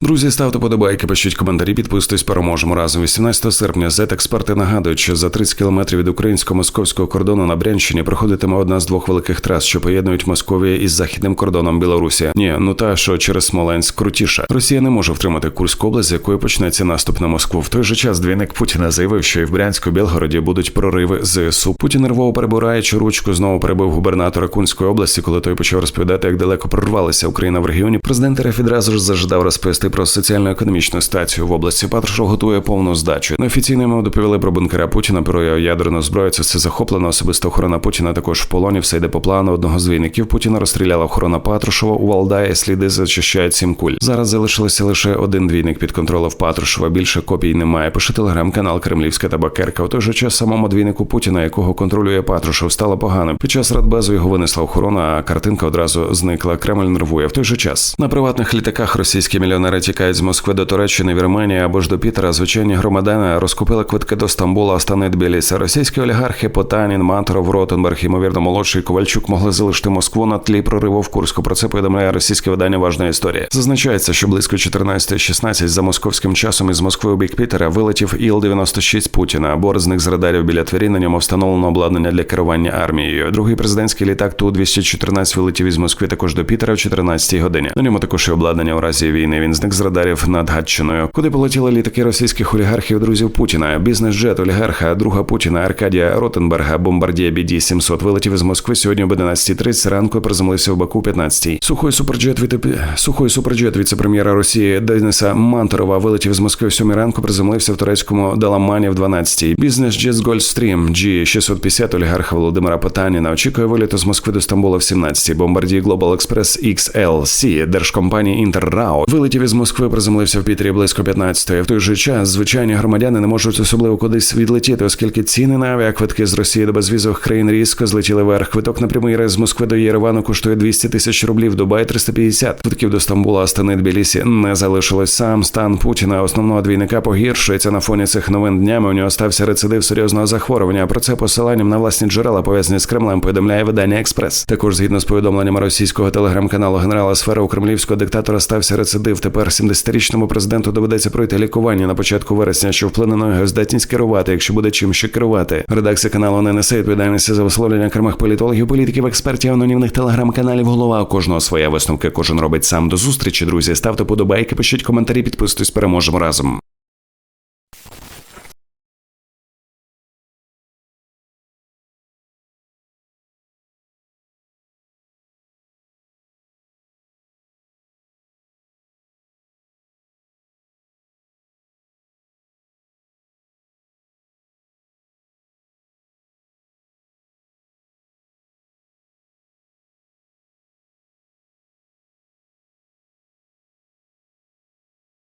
Друзі, ставте подобайки, пишіть коментарі, підписуйтесь, переможемо разом. 18 серпня зет-експерти нагадують, що за 30 кілометрів від українсько-московського кордону на Брянщині проходитиме одна з двох великих трас, що поєднують Московію із західним кордоном Білорусі. Ні, ну та що через Смоленськ крутіша. Росія не може втримати Курську область, з якої почнеться наступ на Москву. В той же час двійник Путіна заявив, що і в Брянську Білгороді будуть прориви ЗСУ. Путін нервово перебираючи ручку, знову перебив губернатора Кунської області, коли той почав розповідати, як далеко прорвалася Україна в регіоні. Президент РФ відразу ж зажадав розповісти про соціально-економічну ситуацію в області. Патрушев готує повну здачу. Неофіційно йому доповіли про бункера Путіна, про ядерну зброю. Це все захоплено. Особисто охорона Путіна також в полоні. Все йде по плану. Одного з війників Путіна розстріляла охорона Патрушева у Валдає. Сліди зачищають сім куль. Зараз залишилося лише один двійник під контролем Патрушева. Більше копій немає. Пише телеграм-канал Кремлівська табакерка. У той же час самому двійнику Путіна, якого контролює Патрушев, стало погано. Під час радбезу його винесла охорона, а картинка одразу зникла. Кремль нервує. В той же час на приватних літаках російські мільйонери тікають з Москви до Туреччини, Вірменії або ж до Пітера. Звичайні громадяни розкупили квитки до Стамбула, Астани Тбіліса. Російські олігархи Потанін, Мантров, Ротенберг, ймовірно, молодший Ковальчук могли залишити Москву на тлі прориву в Курську. Про це повідомляє російське видання Важна історія. Зазначається, що близько 14.16 за московським часом із Москви у бік Пітера вилетів Іл-96 Путіна. Борт з них з радарів біля Твері на ньому встановлено обладнання для керування армією. Другий президентський літак Ту-214 вилетів із Москви також до Пітера в 14 годині. На ньому також і обладнання у разі війни. Він зник з радарів над Гатчиною, куди полетіли літаки російських олігархів друзів Путіна. Бізнес-джет олігарха друга Путіна Аркадія Ротенберга Бомбардія BD 700 вилетів із Москви сьогодні об 11.30 ранку. Приземлився в Баку 15 Сухой суперджет від сухой суперджет віце-прем'єра Росії Дениса Манторова вилетів з Москви в 7 ранку. Приземлився в турецькому Даламані в 12 Бізнес-джет з Гольфстрім G650 олігарха Володимира Потаніна очікує виліту з Москви до Стамбула в 17 Бомбардії Global Express XLC держкомпанії Інтеррао вилетів із Москви. Приземлився в Пітері близько 15-ї. В той же час звичайні громадяни не можуть особливо кудись відлетіти, оскільки ціни на авіаквитки з Росії до безвізових країн різко злетіли вверх. Квиток на прямий рейс з Москви до Єревану коштує 200 тисяч рублів. Дубай 350. Квитків до Стамбула, Астани Тбілісі не залишилось. Сам стан Путіна, основного двійника, погіршується на фоні цих новин днями. У нього стався рецидив серйозного захворювання. Про це посиланням на власні джерела пов'язані з Кремлем. Повідомляє видання Експрес. Також згідно з повідомленнями російського телеграм-каналу генерала сфери у кремлівського диктатора стався рецидив. Тепер 70-річному президенту доведеться пройти лікування на початку вересня, що вплине на його здатність керувати, якщо буде чим ще керувати. Редакція каналу не несе відповідальності за висловлення окремих політологів, політиків, експертів, анонімних телеграм-каналів. Голова у кожного своя висновки. Кожен робить сам до зустрічі. Друзі, ставте подобайки, пишіть коментарі, підписуйтесь, переможемо разом.